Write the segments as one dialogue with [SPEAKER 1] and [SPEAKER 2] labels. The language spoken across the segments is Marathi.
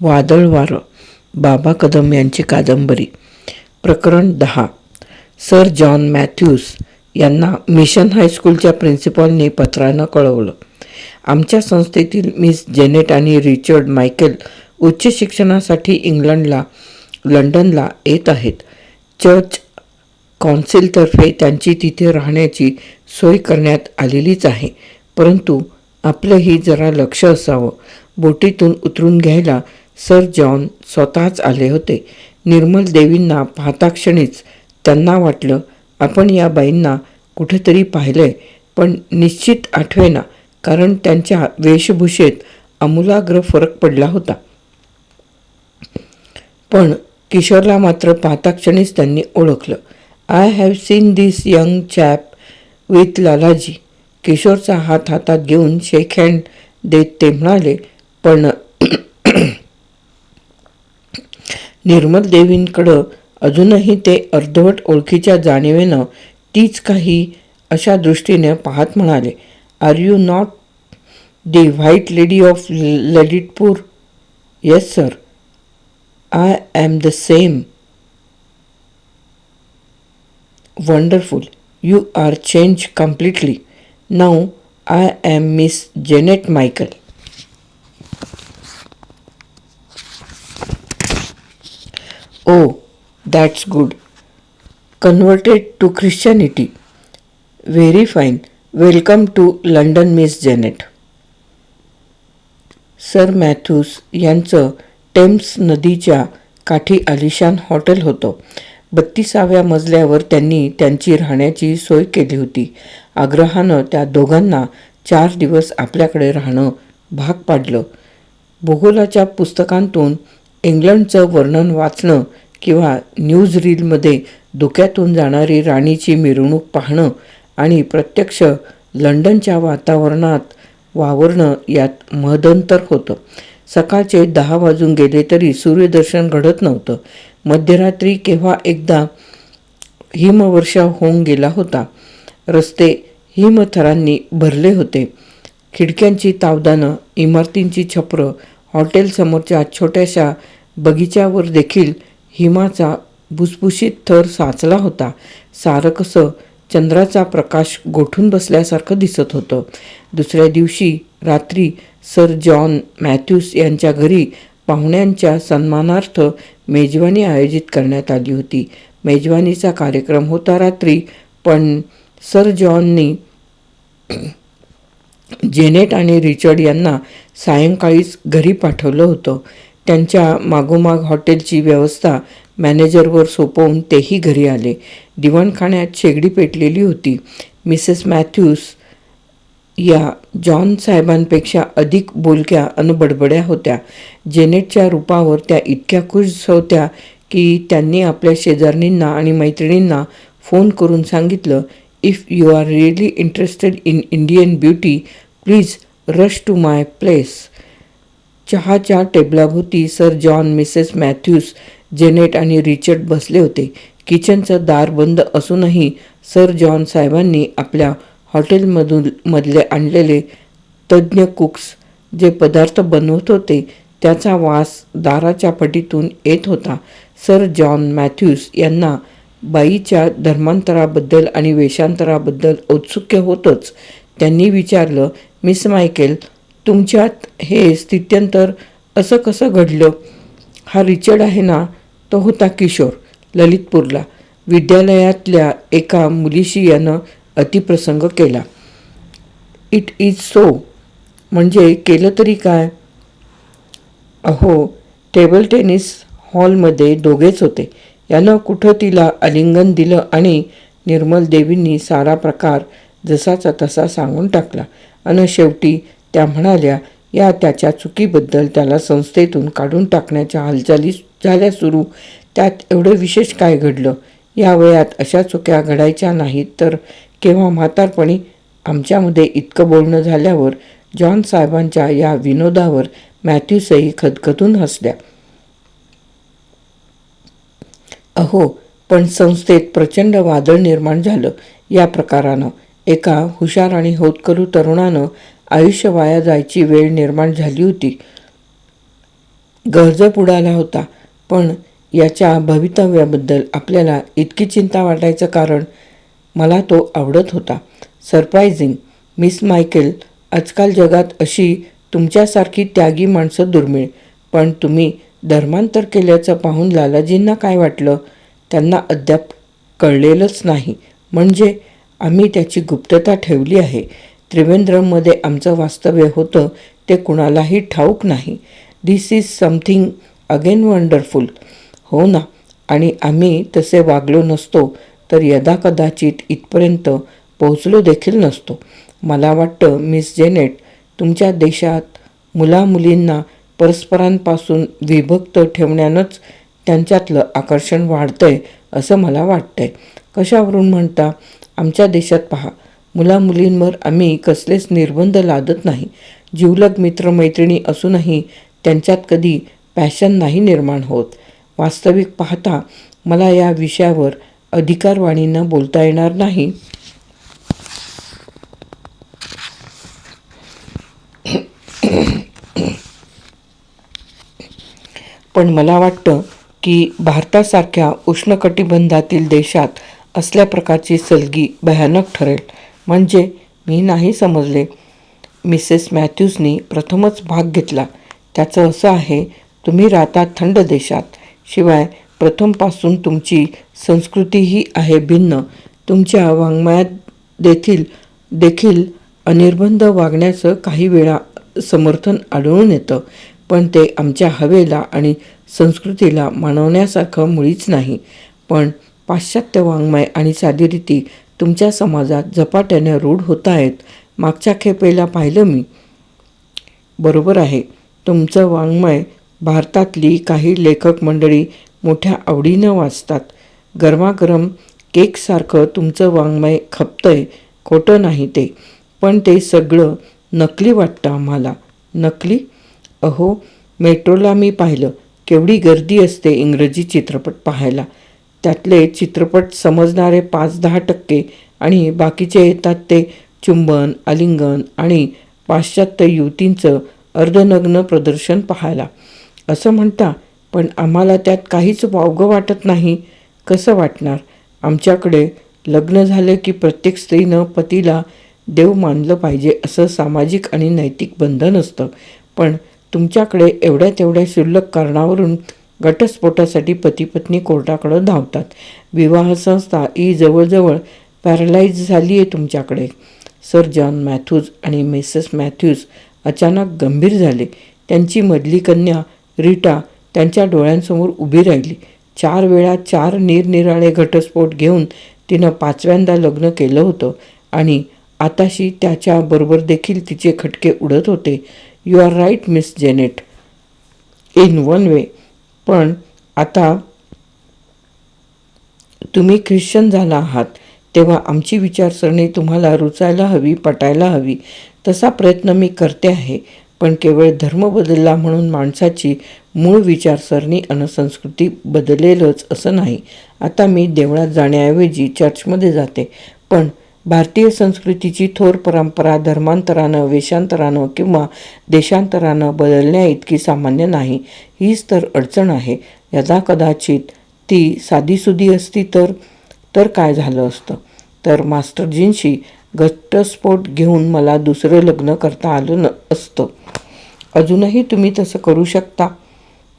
[SPEAKER 1] वादळ वारं बाबा कदम यांची कादंबरी. प्रकरण दहा. सर जॉन मॅथ्यूज यांना मिशन हायस्कूलच्या प्रिन्सिपॉलने पत्रानं कळवलं. आमच्या संस्थेतील मिस जेनेट आणि रिचर्ड मायकेल उच्च शिक्षणासाठी इंग्लंडला लंडनला येत आहेत. चर्च कौन्सिलतर्फे त्यांची तिथे राहण्याची सोय करण्यात आलेलीच आहे. परंतु आपलंही जरा लक्ष असावं. बोटीतून उतरून घ्यायला सर जॉन स्वतःच आले होते. निर्मल देवींना पाहताक्षणीच त्यांना वाटलं आपण या बाईंना कुठेतरी पाहिलंय पण निश्चित आठवेना कारण त्यांच्या वेशभूषेत आमूलाग्र फरक पडला होता. पण किशोरला मात्र पाहताक्षणीच त्यांनी ओळखलं. I have seen this young chap with Lalaji. किशोरचा हात हातात घेऊन शेक हँड देत ते म्हणाले पण निर्मल देवींकडं अजूनही ते अर्धवट ओळखीच्या जाणीवेनं तीच काही अशा दृष्टीने पाहत म्हणाले are you not the white lady of Lalitpur yes sir I am the same wonderful you are change completely now I am miss Janet Michael oh that's good converted to Christianity very fine welcome to London miss Janet sir Matthews यांचं टेम्स नदीच्या काठी आलिशान हॉटेल होतं. बत्तीसाव्या मजल्यावर त्यांनी त्यांची राहण्याची सोय केली होती. आग्रहानं त्या दोघांना चार दिवस आपल्याकडे राहणं भाग पाडलं. भूगोलाच्या पुस्तकांतून इंग्लंडचं वर्णन वाचणं किंवा न्यूज रीलमध्ये धुक्यातून जाणारी राणीची मिरवणूक पाहणं आणि प्रत्यक्ष लंडनच्या वातावरणात वावरणं यात महदंतर होतं. सकाळचे दहा वाजून गेले तरी सूर्यदर्शन घडत नव्हतं. मध्यरात्री केव्हा एकदा हिमवर्षा होऊन गेला होता. रस्ते हिमथरांनी भरले होते. खिडक्यांची तावदानं इमारतींची छपरं हॉटेलसमोरच्या छोट्याशा बगीच्यावर देखील हिमाचा भुसभुशीत थर साचला होता. सारं कसं चंद्राचा प्रकाश गोठून बसल्यासारखं दिसत होतं. दुसऱ्या दिवशी रात्री सर जॉन मॅथ्यूस यांच्या घरी पाहुण्यांच्या सन्मानार्थ मेजवानी आयोजित करण्यात आली होती. मेजवानीचा कार्यक्रम होता रात्री पण सर जॉननी जेनेट आणि रिचर्ड यांना सायंकाळीच घरी पाठवलं होतं. त्यांच्या मागोमाग हॉटेलची व्यवस्था मॅनेजरवर सोपवून तेही घरी आले. दिवाणखाण्यात शेगडी पेटलेली होती. मिसेस मॅथ्यूस या जॉन साहेबांपेक्षा अधिक बोलक्या अन बडबड्या होत्या. जेनेटच्या रूपावर त्या इतक्या खुश होत्या की त्यांनी आपल्या शेजारणींना आणि मैत्रिणींना फोन करून सांगितलं if you are really interested in Indian beauty please rush to my place. चहाच्या टेबलाभोवती sir John Mrs Matthews Janet आणि रिचर्ड बसले होते. किचनचं दार बंद असूनही सर जॉन साहेबांनी आपल्या हॉटेलमधून मधले आणलेले तज्ज्ञ कुक्स जे पदार्थ बनवत होते त्याचा वास दाराच्या पटीतून येत होता. सर जॉन मॅथ्यूस यांना बाईच्या धर्मांतराबद्दल आणि वेषांतराबद्दल औत्सुक्य होतंच. त्यांनी विचारलं मिस मायकेल तुमच्यात हे स्थित्यंतर असं कसं घडलं? हा रिचर्ड आहे ना? तो होता किशोर ललितपूरला. विद्यालयातल्या एका मुलीशी यानं अतिप्रसंग केला. It is so. म्हणजे केलं तरी काय? अहो टेबल टेनिस हॉलमध्ये दोघेच होते. यानं कुठं तिला आलिंगन दिलं आणि निर्मल देवींनी सारा प्रकार जसाचा तसा सांगून टाकला. आणि शेवटी त्या म्हणाल्या या त्याच्या चुकीबद्दल त्याला संस्थेतून काढून टाकण्याच्या हालचाली झाल्या सुरू. त्यात एवढं विशेष काय घडलं? या वयात अशा चुक्या घडायच्या नाहीत तर केव्हा म्हातारपणी आमच्यामध्ये इतकं बोलणं झाल्यावर जॉन साहेबांच्या या विनोदावर मॅथ्यूसही खदखदून हसल्या. अहो पण संस्थेत प्रचंड वादळ निर्माण झालं या प्रकारानं. एका हुशार आणि होतकरू तरुणानं आयुष्य वाया जायची वेळ निर्माण झाली होती. गर्ज पुडाला होता. पण याच्या भवितव्याबद्दल आपल्याला इतकी चिंता वाटायचं कारण मला तो आवडत होता. सरप्रायझिंग मिस मायकेल आजकाल जगात अशी तुमच्यासारखी त्यागी माणसं दुर्मिळ. पण तुम्ही धर्मांतर केल्याचं पाहून लालाजींना काय वाटलं? त्यांना अद्याप कळलेलंच नाही. म्हणजे आम्ही त्याची गुप्तता ठेवली आहे. त्रिवेंद्रममध्ये आमचं वास्तव्य होतं ते कुणालाही ठाऊक नाही. This is something again wonderful हो ना? आणि आम्ही तसे वागलो नसतो तर यदाकदाचित इथपर्यंत पोहोचलो देखील नसतो. मला वाटतं मिस जेनेट तुमच्या देशात मुलामुलींना परस्परांपासून विभक्त ठेवण्यानंच त्यांच्यातलं आकर्षण वाढतंय असं मला वाटतंय. कशावरून म्हणता? आमच्या देशात पहा मुलामुलींवर आम्ही कसलेच निर्बंध लादत नाही. जिवलग मित्रमैत्रिणी असूनही त्यांच्यात कधी पॅशन नाही निर्माण होत. वास्तविक पाहता मला या विषयावर अधिकारवाणीनं बोलता येणार नाही. पण मला वाटतं की भारतासारख्या उष्णकटिबंधातील देशात असल्या प्रकारची सलगी भयानक ठरेल. म्हणजे मी नाही समजले. मिसेस मॅथ्यूजनी प्रथमच भाग घेतला. त्याचं असं आहे तुम्ही राहतात थंड देशात. शिवाय प्रथमपासून तुमची संस्कृतीही आहे भिन्न. तुमच्या वाङ्मयात देखील देखील अनिर्बंध वागण्याचं काही वेळा समर्थन आढळून येतं. पण ते आमच्या हवेला आणि संस्कृतीला मानवण्यासारखं मुळीच नाही. पण पाश्चात्य वाङ्मय आणि साधीरीती तुमच्या समाजात झपाट्याने रूढ होत आहेत मागच्या खेपेला पाहिलं मी. बरोबर आहे. तुमचं वाङ्मय भारतातली काही लेखक मंडळी मोठ्या आवडीनं वाचतात. गरमागरम केकसारखं तुमचं वाङ्मय खपतंय. खोटं नाही ते. पण ते सगळं नकली वाटतं आम्हाला. नकली? अहो मेट्रोला मी पाहिलं. केवढी गर्दी असते इंग्रजी चित्रपट पाहायला. त्यातले चित्रपट समजणारे पाच दहा टक्के आणि बाकीचे येतात ते चुंबन आलिंगन आणि पाश्चात्य युवतींचं अर्धनग्न प्रदर्शन पाहायला. असं म्हणता पण आम्हाला त्यात काहीच वावगं वाटत नाही. कसं वाटणार? आमच्याकडे लग्न झालं की प्रत्येक स्त्रीनं पतीला देव मानलं पाहिजे असं सामाजिक आणि नैतिक बंधन असतं. पण तुमच्याकडे एवढ्या तेवढ्या क्षुल्लक कारणावरून घटस्फोटासाठी पतीपत्नी कोर्टाकडं धावतात. विवाह संस्था ही जवळजवळ पॅरलाईज झाली आहे तुमच्याकडे. सर जॉन मॅथ्यूज आणि मिसेस मॅथ्यूज अचानक गंभीर झाले. त्यांची मधली कन्या रीटा त्यांच्या डोळ्यांसमोर उभी राहिली. चार वेळा चार निरनिराळे घटस्फोट घेऊन तिनं पाचव्यांदा लग्न केलं होतं आणि आताशी त्याच्याबरोबर देखील तिचे खटके उडत होते. You are right miss Janet in one way पण आता तुम्ही ख्रिश्चन झाला आहात तेव्हा आमची विचारसरणी तुम्हाला रुचायला हवी पटायला हवी. तसा प्रयत्न मी करते आहे पण केवळ धर्म बदलला म्हणून माणसाची मूळ विचारसरणी आणि संस्कृती बदलेलच असं नाही. आता मी देवळात जाण्याऐवजी चर्चमध्ये जाते पण भारतीय संस्कृतीची थोर परंपरा धर्मांतरानं वेषांतरानं किंवा देशांतरानं बदलण्या इतकी सामान्य नाही. हीच तर अडचण आहे. यदा कदाचित ती साधीसुधी असती तर तर काय झालं असतं? तर मास्टरजींशी घट्टस्फोट घेऊन मला दुसरं लग्न करता आलं न असतं. अजूनही तुम्ही तसं करू शकता?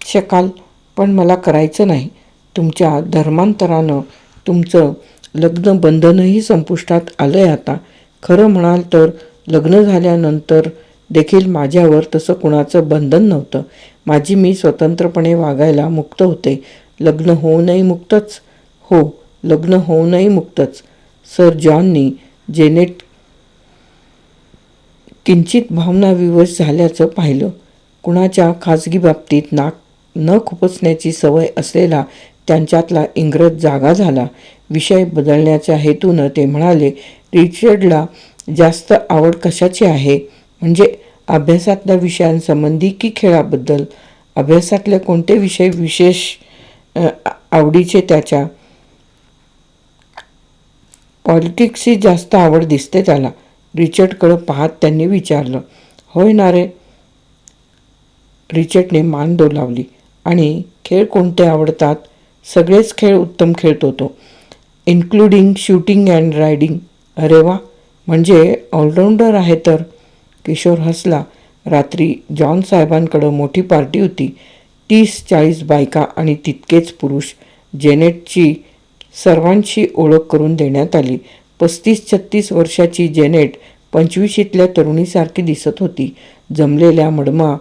[SPEAKER 1] शकाल पण मला करायचं नाही. तुमच्या धर्मांतरानं तुमचं लग्न बंधनही संपुष्टात आलं आहे आता. खरं म्हणाल तर लग्न झाल्यानंतर देखील माझ्यावर तसं कुणाचं बंधन नव्हतं. माझी मी स्वतंत्रपणे वागायला मुक्त होते. लग्न होऊनही मुक्तच. हो लग्न होऊनही मुक्तच. सर जॉननी जेनेट किंचित भावनाविवश झाल्याचं पाहिलं. कुणाच्या खाजगी बाबतीत नाक न खुपसण्याची सवय असलेला त्यांच्यातला इंग्रज जागा झाला. विषय बदलण्याच्या हेतूनं ते म्हणाले रिचर्डला जास्त आवड कशाची आहे? म्हणजे अभ्यासातल्या विषयांसंबंधी की खेळाबद्दल? अभ्यासातले कोणते विषय विशेष आवडीचे त्याच्या? पॉलिटिक्सची जास्त आवड दिसते त्याला. रिचर्डकडं पाहत त्यांनी विचारलं होय ना रे? रिचर्डने मान डोलावली आणि खेळ कोणते आवडतात? सगळेच खेळ उत्तम खेळत होतो. इन्क्लुडिंग शूटिंग अँड रायडिंग अरे वा! म्हणजे ऑलराऊंडर आहे तर किशोर हसला. रात्री जॉन साहेबांकडं मोठी पार्टी होती. तीस चाळीस बायका आणि तितकेच पुरुष. जेनेटची सर्वांशी ओळख करून देण्यात आली. पस्तीस छत्तीस वर्षाची जेनेट पंचवीशीतल्या तरुणीसारखी दिसत होती. जमलेल्या मडमा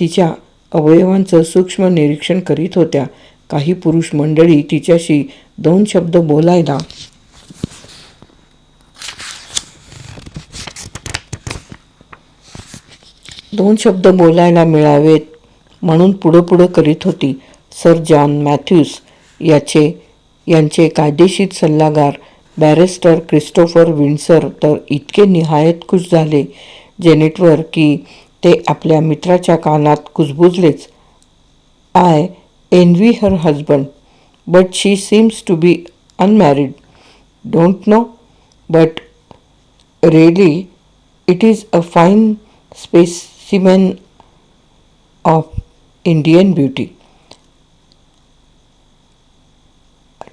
[SPEAKER 1] तिच्या अवयवांचं सूक्ष्म निरीक्षण करीत होत्या. काही पुरुष मंडळी तिच्याशी दोन शब्द बोलायला दोन शब्द बोलायला मिळावेत म्हणून पुढं पुढं करीत होती. सर जॉन मॅथ्यूस याचे यांचे कायदेशीर सल्लागार बॅरिस्टर क्रिस्टोफर विन्सर तर इतके निहायत खुश झाले जेनेटवर की ते आपल्या मित्राच्या कानात कुजबुजलेच. I. Envy her husband but she seems to be unmarried don't know but really it is a fine specimen of Indian beauty.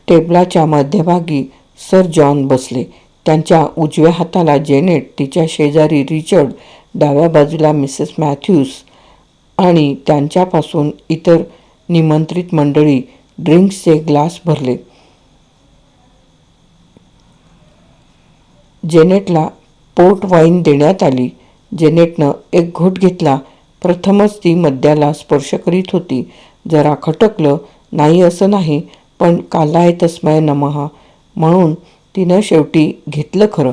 [SPEAKER 1] टेबलाच्या मध्यभागी सर जॉन बसले त्यांच्या उजव्या हाताला जेनेट तिच्या शेजारी रिचर्ड डाव्या बाजूला मिसेस मॅथ्यूस आणि त्यांच्यापासून इतर निमंत्रित मंडळी ड्रिंक्सचे ग्लास भरले. जेनेटला पोर्ट वाईन देण्यात आली. जेनेटनं एक घोट घेतला. प्रथमच ती मद्याला स्पर्श करीत होती. जरा खटकलं नाही असं नाही पण कालाय तस्मय नमहा म्हणून तिनं शेवटी घेतलं खरं.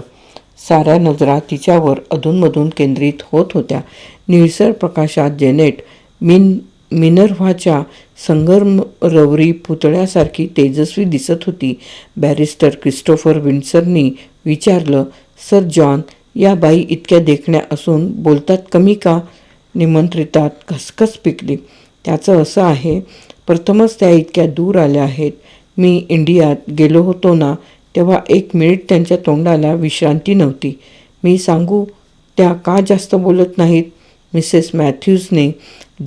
[SPEAKER 1] साऱ्या नजरा तिच्यावर अधूनमधून केंद्रित होत होत्या. निळसर प्रकाशात जेनेट मिन मिनर्व्हाच्या संगमरवरी पुतळ्यासारखी तेजस्वी दिसत होती. बॅरिस्टर क्रिस्टोफर विन्सरनी विचारलं सर जॉन या बाई इतक्या देखण्या असून बोलतात कमी का निमंत्रितात खसखस पिकली. त्याचं असं आहे प्रथमच त्या इतक्या दूर आल्या आहेत. मी इंडियात गेलो होतो ना तेव्हा एक मिनिट त्यांच्या तोंडाला विश्रांती नव्हती. मी सांगू त्या का जास्त बोलत नाहीत? मिसेस मॅथ्यूजने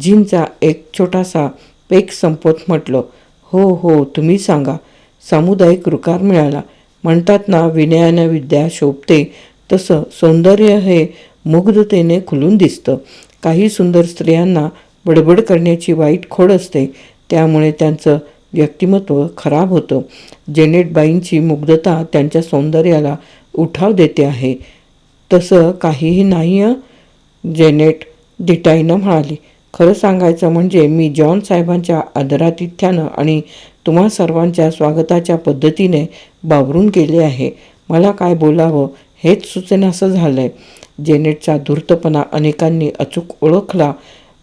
[SPEAKER 1] जिनचा एक छोटासा पेक संपवत म्हटलं हो हो तुम्ही सांगा. सामुदायिक रुकार मिळाला. म्हणतात ना विनयानं विद्या शोभते तसं सौंदर्य हे मुग्धतेने खुलून दिसतं. काही सुंदर स्त्रियांना बडबड करण्याची वाईट खोड असते त्यामुळे त्यांचं व्यक्तिमत्व खराब होतं. जेनेटबाईंची मुग्धता त्यांच्या सौंदर्याला उठाव देते आहे. तसं काहीही नाही जेनेट दिटाईनं म्हणाली. खरं सांगायचं म्हणजे मी जॉन साहेबांच्या आदरातिथ्यानं आणि तुम्हा सर्वांच्या स्वागताच्या पद्धतीने बावरून गेले आहे. मला काय बोलावं हेच सुचेनासं झालं आहे जेनेटचा धूर्तपणा अनेकांनी अचूक ओळखला.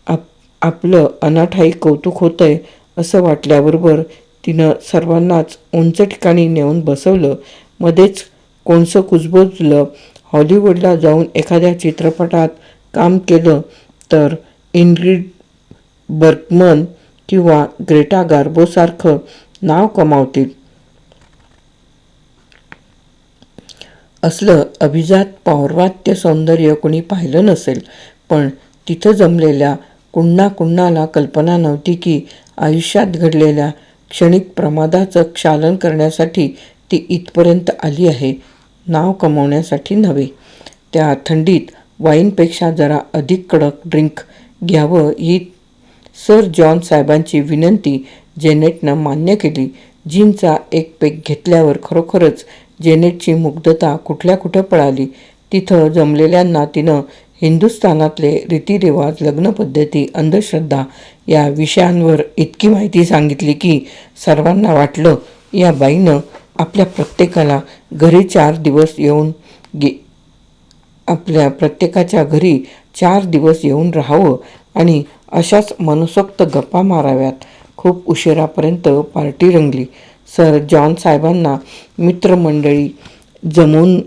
[SPEAKER 1] आप आपलं अनाठाई कौतुक होतंय असं वाटल्याबरोबर तिनं सर्वांनाच उंच ठिकाणी नेऊन बसवलं. मध्येच कोणसं कुजबुजलं. हॉलिवूडला जाऊन एखाद्या चित्रपटात काम केलं. तर इनग्रिड बर्गमन किंवा ग्रेटा गार्बोसारखं नाव कमावतील. असलं अभिजात पौर्वात्य सौंदर्य कोणी पाहिलं नसेल पण तिथं जमलेल्या कुण्णा कुण्णाला कल्पना नव्हती की आयुष्यात घडलेल्या क्षणिक प्रमादाचं क्षालन करण्यासाठी ती इथपर्यंत आली आहे नाव कमवण्यासाठी नव्हे. त्या थंडीत वाईनपेक्षा जरा अधिक कडक ड्रिंक घ्यावं ही सर जॉन साहेबांची विनंती. जेनेटनं मान्य केली. जिमचा एक पेक घेतल्यावर खरोखरच जेनेटची मुग्धता कुठल्या कुठं पळाली? तिथं जमलेल्यांना तिनं हिंदुस्थानातले रीतिरिवाज लग्नपद्धती अंधश्रद्धा या विषयांवर इतकी माहिती सांगितली की सर्वांना वाटलं या बाईनं आपल्या प्रत्येकाला घरी चार दिवस येऊन गे आपल्या प्रत्येकाच्या घरी चार दिवस येऊन राहावं आणि अशाच मनसोक्त गप्पा माराव्यात. खूप उशिरापर्यंत पार्टी रंगली. सर जॉन साहेबांना मित्रमंडळी जमून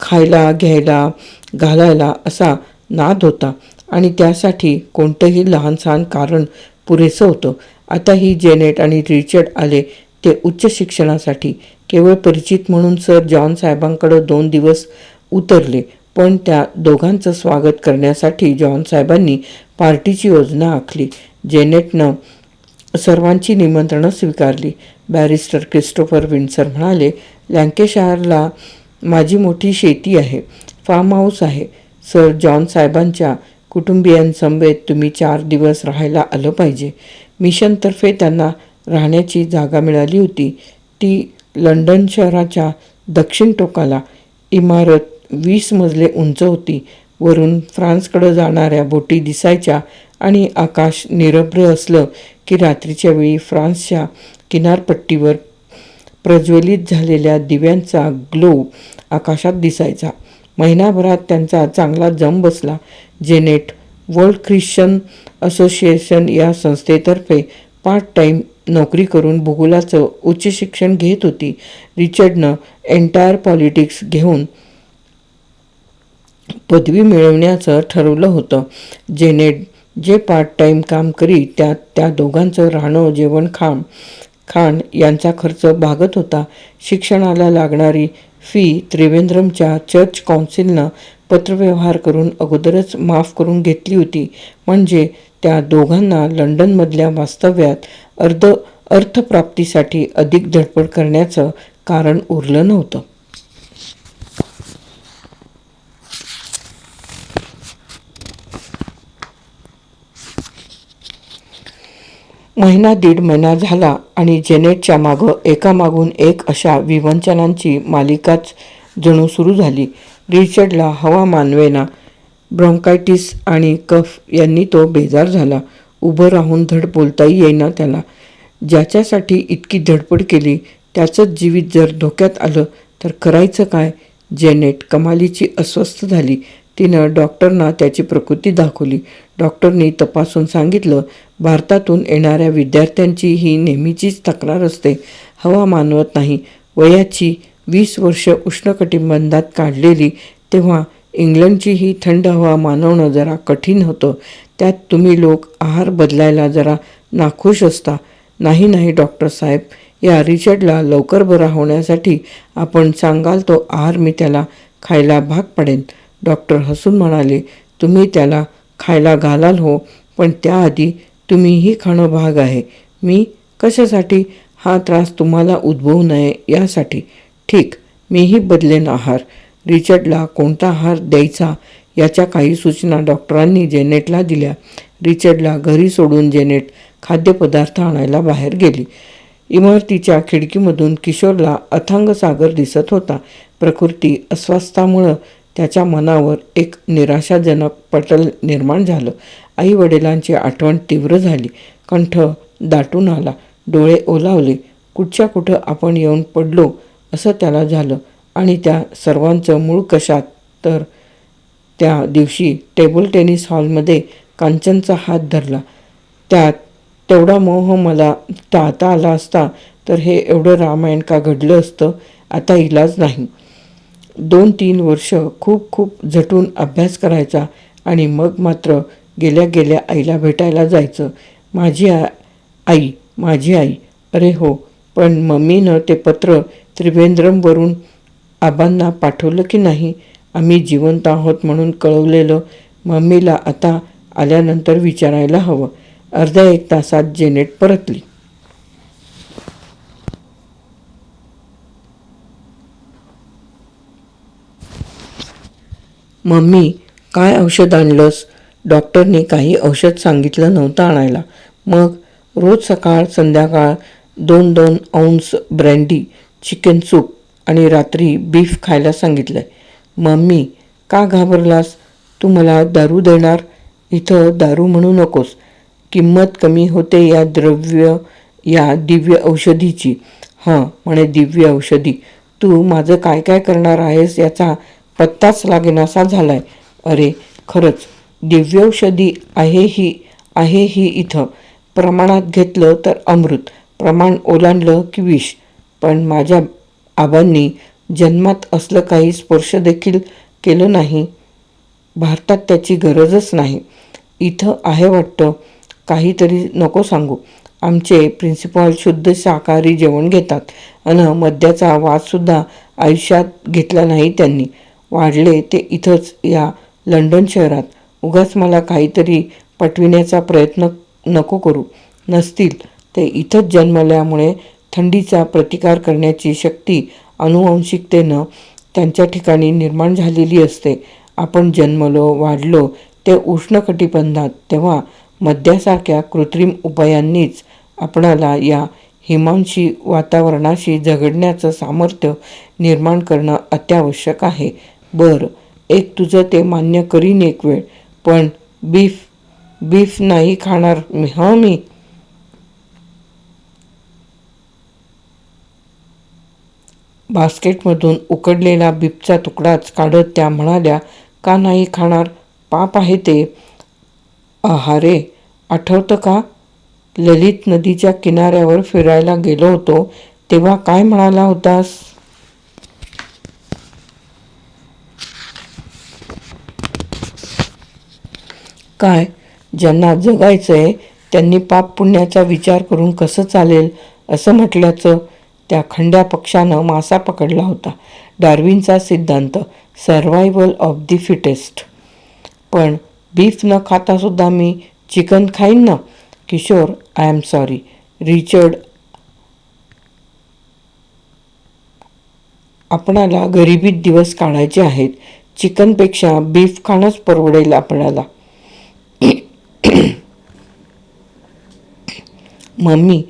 [SPEAKER 1] खायला घ्यायला घालायला असा नाद होता आणि त्यासाठी कोणतंही लहानसहान कारण पुरेसं होतं. आता ही जेनेट आणि रिचर्ड आले ते उच्च शिक्षणासाठी केवळ परिचित म्हणून सर जॉन साहेबांकडं दोन दिवस उतरले. पण त्या दोघांचं स्वागत करण्यासाठी जॉन साहेबांनी पार्टीची योजना आखली जेनेटनं सर्वांची निमंत्रणं स्वीकारली. बॅरिस्टर क्रिस्टोफर विन्सर म्हणाले लँकेशायरला माझी मोठी शेती आहे फार्म हाऊस आहे. सर जॉन साहेबांच्या कुटुंबियांसमवेत तुम्ही चार दिवस राहायला आलं पाहिजे. मिशनतर्फे त्यांना राहण्याची जागा मिळाली होती. ती लंडन शहराच्या दक्षिण टोकाला इमारत वीस मजले उंच होती. वरून फ्रान्सकडं जाणाऱ्या बोटी दिसायच्या आणि आकाश निरभ्र असलं की रात्रीच्या वेळी फ्रान्सच्या किनारपट्टीवर प्रज्वलित झालेल्या दिव्यांचा ग्लो आकाशात दिसायचा. महिनाभरात त्यांचा चांगला जम बसला. जेनेट वर्ल्ड ख्रिश्चन असोसिएशन या संस्थेतर्फे पार्ट टाईम नोकरी करून भूगोलाचं उच्च शिक्षण घेत होती. रिचर्डनं एन्टायर पॉलिटिक्स घेऊन पदवी मिळवण्याचं ठरवलं होतं. जेनेट जे पार्ट टाईम काम करी त्यात त्या दोघांचं राहणं जेवण खाण खाण यांचा खर्च भागत होता. शिक्षणाला लागणारी फी त्रिवेंद्रमच्या चर्च काउन्सिलनं पत्रव्यवहार करून अगोदरच माफ करून घेतली होती. म्हणजे त्या दोघांना लंडनमधल्या वास्तव्यात अर्ध अर्थप्राप्तीसाठी अधिक धडपड करण्याचं कारण उरलं नव्हतं. महिना दीड महिना झाला आणि जेनेटच्या मागं एकामागून एक अशा विवंचनांची मालिकाच जणू सुरू झाली. रिचर्डला हवा मानवेना ब्रॉन्कायटिस आणि कफ यांनी तो बेजार झाला. उभं राहून धड बोलताही येईना त्याला. ज्याच्यासाठी इतकी धडपड केली त्याचंच जीवित जर धोक्यात आलं तर करायचं काय? जेनेट कमालीची अस्वस्थ झाली. तिनं डॉक्टरना त्याची प्रकृती दाखवली. डॉक्टरनी तपासून सांगितलं भारतातून येणाऱ्या विद्यार्थ्यांची ही नेहमीचीच तक्रार असते. हवा मानवत नाही. वयाची वीस वर्ष उष्णकटिबंधात काढलेली तेव्हा इंग्लंडची ही थंड हवा मानवणं जरा कठीण होतं. त्यात तुम्ही लोक आहार बदलायला जरा नाखुश असता. नाही नाही डॉक्टर साहेब. या रिचर्डला लवकर बरा होण्यासाठी आपण सांगाल तो आहार मी त्याला खायला भाग पडेन. डॉक्टर हसून म्हणाले तुम्ही त्याला खायला घालाल हो पण त्याआधी तुम्हीही खाणं भाग आहे. मी कशासाठी हा त्रास तुम्हाला उद्भवू नये यासाठी? ठीक मीही बदलेन आहार. रिचर्डला कोणता आहार द्यायचा याच्या काही सूचना डॉक्टरांनी जेनेटला दिल्या. रिचर्डला घरी सोडून जेनेट खाद्यपदार्थ आणायला बाहेर गेली. इमारतीच्या खिडकीमधून किशोरला अथांग सागर दिसत होता. प्रकृती अस्वास्थामुळं त्याच्या मनावर एक निराशाजनक पटल निर्माण झालं. आई वडिलांची आठवण तीव्र झाली. कंठ दाटून आला. डोळे ओलावले. कुठच्या कुठं आपण येऊन पडलो असं त्याला झालं. आणि त्या सर्वांचं मूळ कशात? तर त्या दिवशी टेबल टेनिस हॉलमध्ये कांचनचा हात धरला. त्यात तेवढा मोह मला टाळता आला असता तर हे एवढं रामायण का घडलं असतं? आता इलाज नाही. दोन तीन वर्ष खूप खूप झटून अभ्यास करायचा आणि मग मात्र गेल्या गेल्या आईला भेटायला जायचं. माझी आ आई माझी आई. अरे हो. पण मम्मीनं ते पत्र त्रिवेंद्रमवरून आबांना पाठवलं की नाही? आम्ही जिवंत आहोत म्हणून कळवलेलं मम्मीला आता आल्यानंतर विचारायला हवं. अर्ध्या एक तासात जेनेट परतली. मम्मी काय औषध आणलंस? डॉक्टरने काही औषध सांगितलं नव्हतं आणायला. मग रोज सकाळ संध्याकाळ दोन दोन औंस ब्रँडी चिकन सूप आणि रात्री बीफ खायला सांगितलं आहे मम्मी का घाबरलास? तू मला दारू देणार? इथं दारू म्हणू नकोस. किंमत कमी होते या द्रव्य या दिव्य औषधीची. हां म्हणे दिव्य औषधी. तू माझं काय काय करणार आहेस याचा पत्ताच लागेनासा झालाय. अरे खरंच दिव्यौषधी आहे ही आहे ही इथं. प्रमाणात घेतलं तर अमृत प्रमाण ओलांडलं की विष. पण माझ्या आबांनी जन्मात असलं काही स्पर्श देखील केलं नाही. भारतात त्याची गरजच नाही. इथं आहे वाटतं काहीतरी नको सांगू. आमचे प्रिन्सिपॉल शुद्ध शाकाहारी जेवण घेतात. अन मद्याचा वादसुद्धा आयुष्यात घेतला नाही त्यांनी. वाढले ते इथंच या लंडन शहरात. उगाच मला काहीतरी पटविण्याचा प्रयत्न नको करू. नसतील ते इथंच जन्मल्यामुळे थंडीचा प्रतिकार करण्याची शक्ती अनुवंशिकतेनं त्यांच्या ठिकाणी निर्माण झालेली असते. आपण जन्मलो वाढलो ते उष्णकटिबंधात तेव्हा मद्यासारख्या कृत्रिम उपायांनीच आपणाला या हिमांशी वातावरणाशी झगडण्याचं सामर्थ्य निर्माण करणं अत्यावश्यक आहे. बरं एक तुझं ते मान्य करीन एक वेळ पण बीफ बीफ नाही खाणार मी हं मी? बास्केटमधून उकडलेला बीपचा तुकडाच काढत त्या म्हणाल्या का नाही खाणार? पाप आहे ते. अहारे आठवतं का? ललित नदीच्या किनाऱ्यावर फिरायला गेलो होतो तेव्हा काय म्हणाला होतास? काय? ज्यांना जगायचं आहे त्यांनी पाप पुण्याचा विचार करून कसं चालेल असं म्हटल्याचं त्या खंड्या पक्षानं मासा पकडला होता. डार्विनचा सिद्धांत सर्वायवल ऑफ दी फिटेस्ट. पण बीफ न खातासुद्धा मी चिकन खाईन ना? Kishore I am sorry. Richard आपणाला गरिबीत दिवस काढायचे आहेत. चिकनपेक्षा बीफ खाणंच परवडेल आपणाला. मम्मी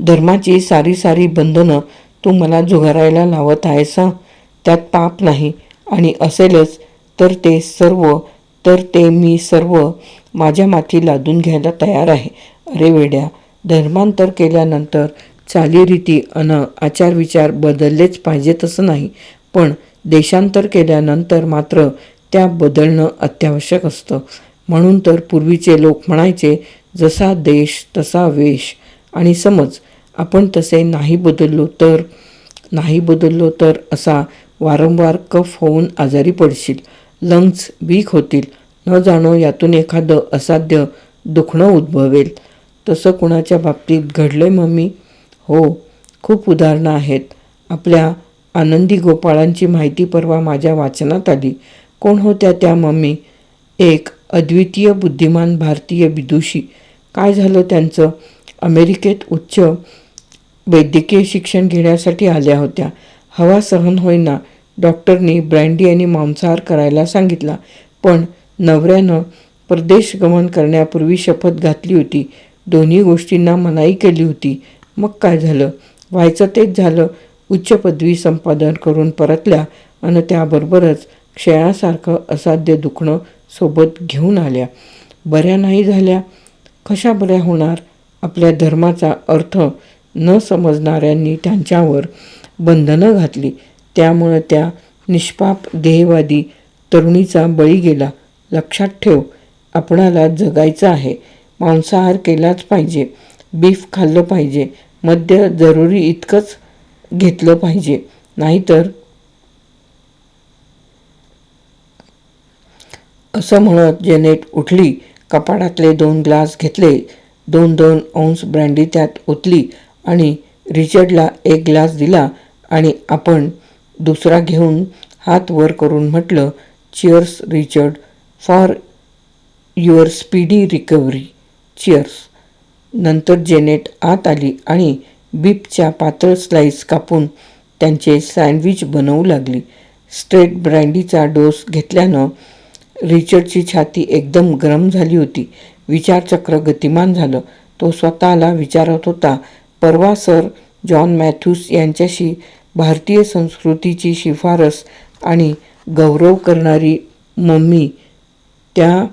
[SPEAKER 1] धर्माची सारी सारी बंधनं तू मला जुगारायला लावत आहेस त्यात पाप नाही आणि असेलच तर ते सर्व तर ते मी सर्व माझ्या माथी लादून घ्यायला तयार आहे. अरे वेड्या धर्मांतर केल्यानंतर चालीरीती अन आचारविचार बदललेच पाहिजे तसं नाही पण देशांतर केल्यानंतर मात्र त्या बदलणं अत्यावश्यक असतं. म्हणून तर पूर्वीचे लोक म्हणायचे जसा देश तसा वेश. आणि समज आपण तसे नाही बदललो तर नाही बदललो तर असा वारंवार कफ होऊन आजारी पडशील लंग्स वीक होतील. न जाणो यातून एखादं असाध्य दुखणं उद्भवेल. तसं कुणाच्या बाबतीत घडलं आहे मम्मी? हो खूप उदाहरणं आहेत. आपल्या आनंदी गोपाळांची माहिती परवा माझ्या वाचनात आली. कोण होत्या त्या मम्मी? एक अद्वितीय बुद्धिमान भारतीय विदुषी. काय झालं त्यांचं? अमेरिकेत उच्च वैद्यकीय शिक्षण घेण्यासाठी आल्या होत्या. हवा सहन होईना डॉक्टरनी ब्रँडी आणि मांसाहार करायला सांगितला. पण नवऱ्यानं परदेश गमन करण्यापूर्वी शपथ घातली होती. दोन्ही गोष्टींना मनाई केली होती. मग काय झालं? व्हायचं तेच झालं. उच्च पदवी संपादन करून परतल्या आणि त्याबरोबरच क्षयासारखं असाध्य दुखणं सोबत घेऊन आल्या. बऱ्या नाही झाल्या. कशा बऱ्या होणार? आपल्या धर्माचा अर्थ न समजणाऱ्यांनी त्यांच्यावर बंधनं घातली. त्यामुळं त्या निष्पाप देहवादी तरुणीचा बळी गेला. लक्षात ठेव आपणाला जगायचं आहे. मांसाहार केलाच पाहिजे. बीफ खाल्लं पाहिजे. मद्य जरुरी इतकंच घेतलं पाहिजे. नाहीतर असं म्हणत जेनेट उठली कपाडातले दोन ग्लास घेतले. दोन दोन औंस ब्रँडी त्यात ओतली आणि रिचर्डला एक ग्लास दिला आणि आपण दुसरा घेऊन हात वर करून म्हटलं cheers Richard for your speedy recovery. Cheers. नंतर जेनेट आत आली आणि बीपच्या पातळ स्लाईस कापून त्यांचे सँडविच बनवू लागली. स्ट्रेट ब्रँडीचा डोस घेतल्यानं रिचर्डची छाती एकदम गरम झाली होती. विचारचक्र गतिमान झालं. तो स्वतःला विचारत होता परवा सर जॉन मॅथ्यूस यांच्याशी भारतीय संस्कृतीची शिफारस आणि गौरव करणारी मम्मी त्या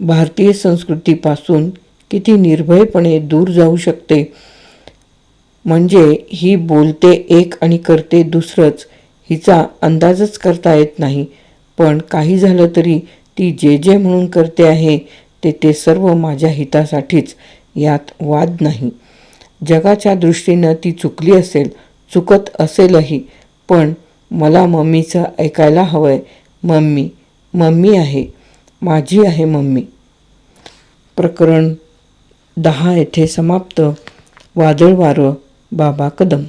[SPEAKER 1] भारतीय संस्कृतीपासून किती निर्भयपणे दूर जाऊ शकते? म्हणजे ही बोलते एक आणि करते दुसरंच हिचा अंदाजच करता येत नाही. पण काही झालं तरी ती जे जे म्हणून करते आहे ते ते सर्व माझ्या हितासाठीच यात वाद नाही. जगाच्या दृष्टीनं ती चुकली असेल चुकत असेलही पण मला मम्मीचं ऐकायला हवंय. मम्मी मम्मी आहे. माझी आहे मम्मी. प्रकरण दहा येथे समाप्त. वादळ वारं. बाबा कदम.